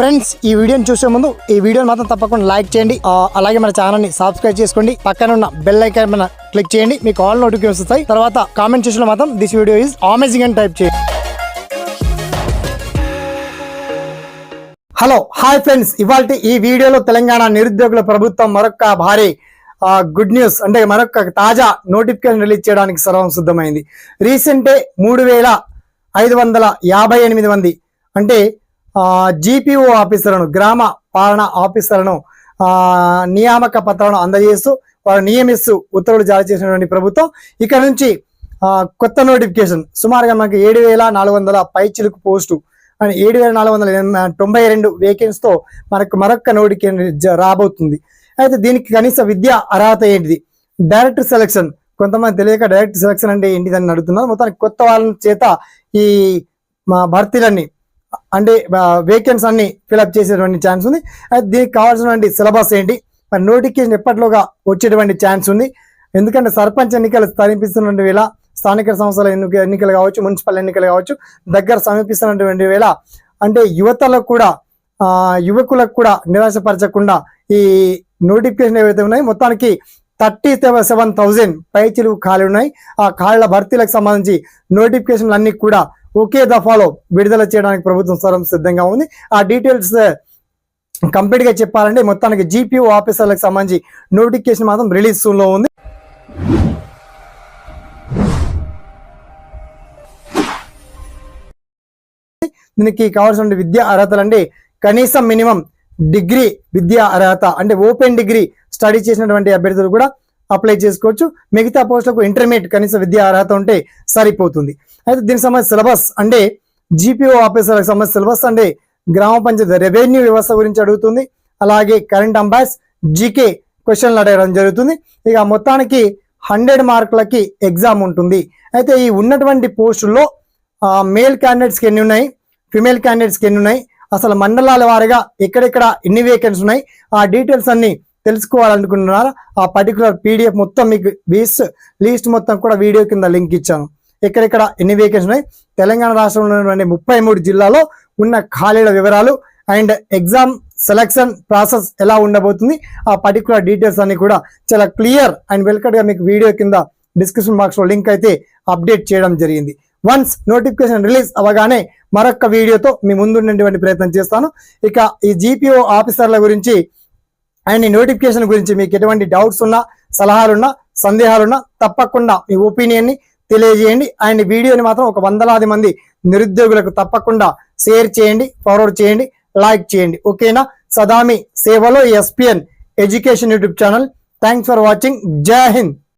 Friends ఈ వీడియోని చూసే ముందు ఈ వీడియోని మాత్రం తప్పకుండా లైక్ చేయండి. అలాగే మన ఛానల్ని సబ్స్క్రైబ్ చేసుకోండి. పక్కన ఉన్న బెల్ ఐకాన్ మన క్లిక్ చేయండి. మీకు ఆల్ నోటిఫికేషన్ వస్తాయి. తర్వాత కామెంట్ చేసిన మాత్రం దిస్ వీడియో ఈజ్ అమేజింగ్ అని టైప్ చేయండి. హలో హాయ్ ఫ్రెండ్స్ ఇవాళ ఈ వీడియోలో తెలంగాణ నిరుద్యోగుల ప్రభుత్వం మరొక భారీ గుడ్ న్యూస్ అంటే మరొక తాజా నోటిఫికేషన్ రిలీజ్ చేయడానికి సర్వం సిద్ధమైంది. రీసెంటే మూడు వేల ఐదు వందల యాభై ఎనిమిది మంది అంటే జీపీఓ ఆఫీసర్లను గ్రామ పాలన ఆఫీసర్లను నియామక పత్రాలను అందజేస్తూ వారు నియమిస్తూ ఉత్తర్వులు జారీ చేసినటువంటి ప్రభుత్వం. ఇక నుంచి కొత్త నోటిఫికేషన్. సుమారుగా మనకి ఏడు వేల నాలుగు వందల పైచిలుకు పోస్టు. అండ్ ఏడు వేల నాలుగు వందల ఎనభై- తొంభై రెండు వేకెన్సీతో మనకు మరొక నోటిఫికేషన్ జ- రాబోతుంది. అయితే దీనికి కనీస విద్యా అర్హత ఏంటిది? Direct selection. కొంతమంది తెలియక డైరెక్ట్ సెలక్షన్ అంటే ఏంటిదని అడుగుతున్నారు. మొత్తానికి కొత్త వాళ్ళ చేత ఈ మా భర్తీలన్నీ అంటే వేకెన్స్ అన్ని ఫిలప్ చేసేటువంటి ఛాన్స్ ఉంది. దీనికి కావాల్సినటువంటి సిలబస్ ఏంటి? మరి నోటిఫికేషన్ ఎప్పట్లోగా వచ్చేటువంటి ఛాన్స్ ఉంది? ఎందుకంటే సర్పంచ్ ఎన్నికలు సమీపిస్తున్నటువంటి వేళ స్థానిక సంస్థల ఎన్నిక ఎన్నికలు కావచ్చు మున్సిపల్ ఎన్నికలు కావచ్చు దగ్గర సమీపిస్తున్నటువంటి వేళ అంటే యువతలకు కూడా యువకులకు కూడా నిరాశపరచకుండా ఈ నోటిఫికేషన్ ఏవైతే ఉన్నాయో మొత్తానికి థర్టీ సెవెన్ థౌజండ్ పైచిలు ఖాళీ ఉన్నాయి. ఆ ఖాళీల భర్తీలకు సంబంధించి నోటిఫికేషన్లు అన్నీ కూడా ఒకే దఫాలో విడుదల చేయడానికి ప్రభుత్వం సరం సిద్ధంగా ఉంది. ఆ డీటెయిల్స్ కంప్లీట్గా చెప్పాలంటే మొత్తానికి జీపీఓ ఆఫీసర్లకు సంబంధించి నోటిఫికేషన్ మాత్రం రిలీజ్లో ఉంది. దీనికి కావాల్సిన విద్యా అర్హతలు అంటే కనీసం మినిమం డిగ్రీ విద్యా అర్హత అంటే ఓపెన్ డిగ్రీ స్టడీ చేసినటువంటి అభ్యర్థులు కూడా అప్లై చేసుకోవచ్చు. మిగతా పోస్టులకు ఇంటర్మీడియట్ కనీస విద్యా అర్హత ఉంటే సరిపోతుంది. అయితే దీనికి సంబంధించి సిలబస్ అంటే జీపీఓ ఆఫీసర్లకు సంబంధించి సిలబస్ అంటే గ్రామ పంచాయతీ రెవెన్యూ వ్యవస్థ గురించి అడుగుతుంది. అలాగే కరెంట్ అంబాస్ జీకే క్వశ్చన్లు అడగడం జరుగుతుంది. ఇక మొత్తానికి హండ్రెడ్ మార్కులకి ఎగ్జామ్ ఉంటుంది. అయితే ఈ ఉన్నటువంటి పోస్టుల్లో మేల్ క్యాండిడేట్స్కి ఎన్ని ఉన్నాయి? ఫిమేల్ క్యాండిడేట్స్కి ఎన్ని ఉన్నాయి? అసలు మండలాల వారిగా ఎక్కడెక్కడ ఎన్ని వేకెన్సీ ఉన్నాయి? ఆ డీటెయిల్స్ అన్నీ తెలుసుకోవాలనుకుంటున్నారా. ఆ పర్టికులర్ పీడిఎఫ్ మొత్తం మీకు లీస్ట్ లీస్ట్ మొత్తం కూడా వీడియో కింద లింక్ ఇచ్చాను. ఎక్కడెక్కడ ఎన్ని వేకెన్సీ ఉన్నాయి? తెలంగాణ రాష్ట్రంలో ఉన్నటువంటి ముప్పై మూడు జిల్లాలో ఉన్న ఖాళీల వివరాలు అండ్ ఎగ్జామ్ సెలక్షన్ ప్రాసెస్ ఎలా ఉండబోతుంది? ఆ పర్టికులర్ డీటెయిల్స్ అన్ని కూడా చాలా క్లియర్ అండ్ వెల్కట్గా మీకు వీడియో కింద డిస్క్రిప్షన్ బాక్స్లో లింక్ అయితే అప్డేట్ చేయడం జరిగింది. వన్స్ నోటిఫికేషన్ రిలీజ్ అవ్వగానే మరొక వీడియోతో మీ ముందుండేటువంటి ప్రయత్నం చేస్తాను. ఇక ఈ జీపీఓ ఆఫీసర్ల గురించి అండ్ ఈ నోటిఫికేషన్ గురించి మీకు ఎటువంటి డౌట్స్ ఉన్నా సలహాలున్నా సందేహాలున్నా తప్పకుండా మీ ఒపీనియన్ని తెలియజేయండి. అండ్ వీడియోని మాత్రం ఒక వందలాది మంది నిరుద్యోగులకు తప్పకుండా షేర్ చేయండి ఫార్వర్డ్ చేయండి లైక్ చేయండి. ఓకేనా? సదామి సేవలో SPN education YouTube channel. Thanks for watching. Jai Hind.